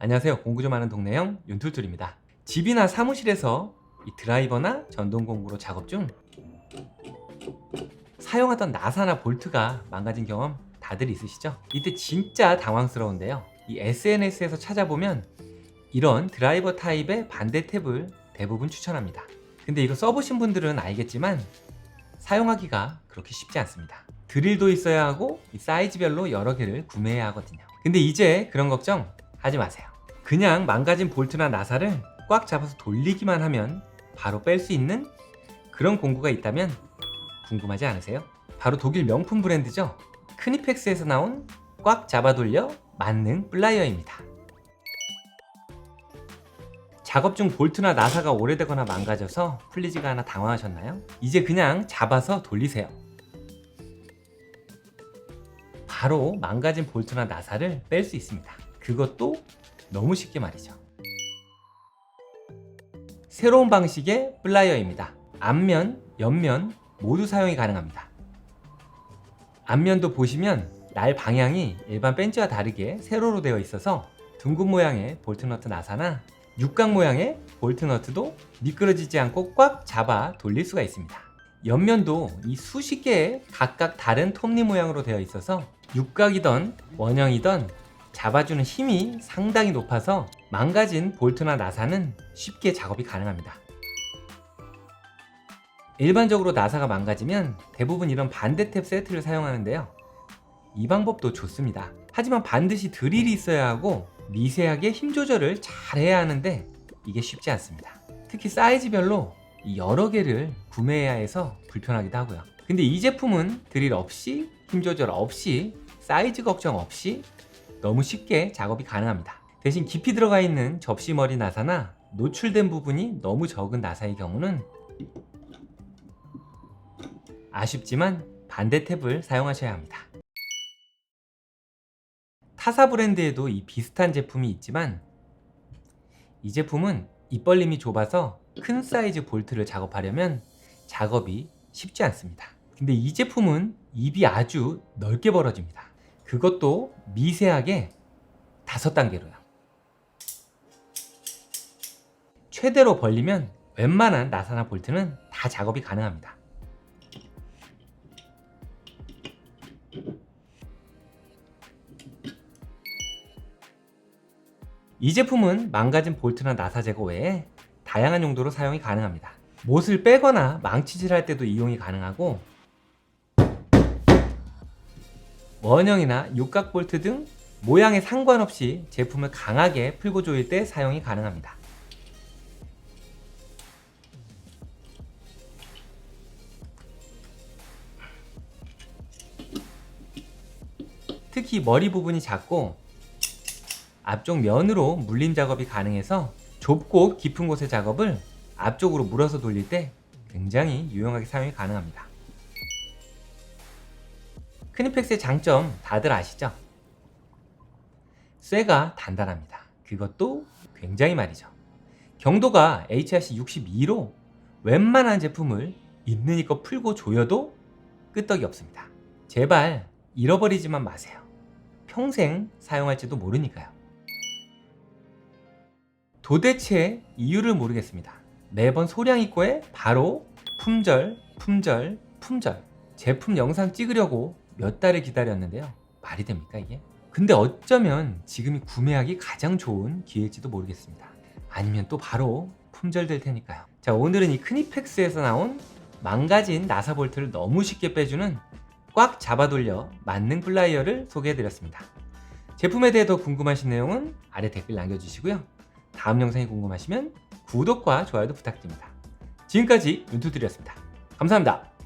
안녕하세요. 공구 좀 하는 동네형 윤툴툴입니다. 집이나 사무실에서 이 드라이버나 전동 공구로 작업 중 사용하던 나사나 볼트가 망가진 경험 다들 있으시죠? 이때 진짜 당황스러운데요. 이 SNS에서 찾아보면 이런 드라이버 타입의 반대 탭을 대부분 추천합니다. 근데 이거 써보신 분들은 알겠지만 사용하기가 그렇게 쉽지 않습니다. 드릴도 있어야 하고 이 사이즈별로 여러 개를 구매해야 하거든요. 근데 이제 그런 걱정 하지 마세요. 그냥 망가진 볼트나 나사를 꽉 잡아서 돌리기만 하면 바로 뺄 수 있는 그런 공구가 있다면 궁금하지 않으세요? 바로 독일 명품 브랜드죠. 크니펙스에서 나온 꽉 잡아 돌려 만능 플라이어입니다. 작업 중 볼트나 나사가 오래되거나 망가져서 풀리지가 않아 당황하셨나요? 이제 그냥 잡아서 돌리세요. 바로 망가진 볼트나 나사를 뺄 수 있습니다. 그것도 너무 쉽게 말이죠. 새로운 방식의 플라이어입니다. 앞면, 옆면 모두 사용이 가능합니다. 앞면도 보시면 날 방향이 일반 벤츠와 다르게 세로로 되어 있어서 둥근 모양의 볼트너트 나사나 육각 모양의 볼트너트도 미끄러지지 않고 꽉 잡아 돌릴 수가 있습니다. 옆면도 이 수십 개의 각각 다른 톱니 모양으로 되어 있어서 육각이던 원형이던 잡아주는 힘이 상당히 높아서 망가진 볼트나 나사는 쉽게 작업이 가능합니다. 일반적으로 나사가 망가지면 대부분 이런 반대 탭 세트를 사용하는데요. 이 방법도 좋습니다. 하지만 반드시 드릴이 있어야 하고 미세하게 힘 조절을 잘 해야 하는데 이게 쉽지 않습니다. 특히 사이즈별로 이 여러 개를 구매해야 해서 불편하기도 하고요. 근데 이 제품은 드릴 없이 힘 조절 없이 사이즈 걱정 없이 너무 쉽게 작업이 가능합니다. 대신 깊이 들어가 있는 접시머리 나사나 노출된 부분이 너무 적은 나사의 경우는 아쉽지만 반대 탭을 사용하셔야 합니다. 타사 브랜드에도 이 비슷한 제품이 있지만 이 제품은 입벌림이 좁아서 큰 사이즈 볼트를 작업하려면 작업이 쉽지 않습니다. 근데 이 제품은 입이 아주 넓게 벌어집니다. 그것도 미세하게 다섯 단계로요. 최대로 벌리면 웬만한 나사나 볼트는 다 작업이 가능합니다. 이 제품은 망가진 볼트나 나사 제거 외에 다양한 용도로 사용이 가능합니다. 못을 빼거나 망치질 할 때도 이용이 가능하고 원형이나 육각 볼트 등 모양에 상관없이 제품을 강하게 풀고 조일 때 사용이 가능합니다. 특히 머리 부분이 작고 앞쪽 면으로 물림 작업이 가능해서 좁고 깊은 곳의 작업을 앞쪽으로 물어서 돌릴 때 굉장히 유용하게 사용이 가능합니다. 크니펙스의 장점 다들 아시죠? 쇠가 단단합니다. 그것도 굉장히 말이죠. 경도가 HRC 62로 웬만한 제품을 있는 이껏 풀고 조여도 끄떡이 없습니다. 제발 잃어버리지만 마세요. 평생 사용할지도 모르니까요. 도대체 이유를 모르겠습니다. 매번 소량 입고에 바로 품절, 품절, 품절. 제품 영상 찍으려고 몇 달을 기다렸는데요. 말이 됩니까 이게? 근데 어쩌면 지금이 구매하기 가장 좋은 기회일지도 모르겠습니다. 아니면 또 바로 품절될 테니까요. 자, 오늘은 이 크니펙스에서 나온 망가진 나사 볼트를 너무 쉽게 빼주는 꽉 잡아 돌려 만능 플라이어를 소개해드렸습니다. 제품에 대해 더 궁금하신 내용은 아래 댓글 남겨주시고요. 다음 영상이 궁금하시면 구독과 좋아요도 부탁드립니다. 지금까지 윤투드렸습니다. 감사합니다.